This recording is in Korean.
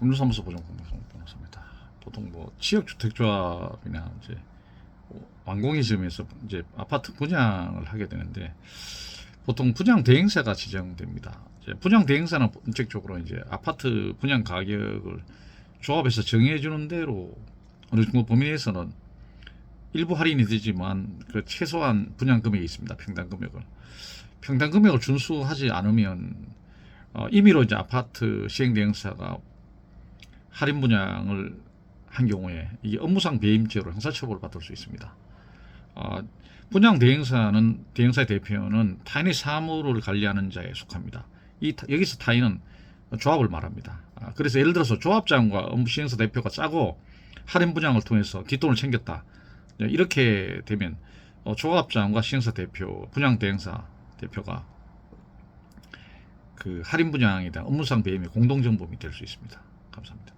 법률사무소 보증 공동 변호사입니다. 보통 뭐 지역 주택조합이나 이제 뭐 완공의 지점에서 이제 아파트 분양을 하게 되는데 보통 분양 대행사가 지정됩니다. 이제 분양 대행사는 본격적으로 이제 아파트 분양 가격을 조합에서 정해 주는 대로 어느 정도 범위 내에서는 일부 할인이 되지만 그 최소한 분양 금액이 있습니다. 평당 금액을 평당 금액을 준수하지 않으면 어, 임의로 이제 아파트 시행 대행사가 할인 분양을 한 경우에 이게 업무상 배임죄로 형사처벌을 받을 수 있습니다. 어, 분양 대행사는 대행사의 대표는 타인의 사무를 관리하는 자에 속합니다. 이 타- 여기서 타인은 조합을 말합니다. 아, 그래서 예를 들어서 조합장과 업무 시행사 대표가 짜고 할인 분양을 통해서 뒷돈을 챙겼다. 네, 이렇게 되면 어, 조합장과 시행사 대표, 분양 대행사 대표가 그 할인 분양에 대한 업무상 배임의 공동 정범이 될 수 있습니다. 감사합니다.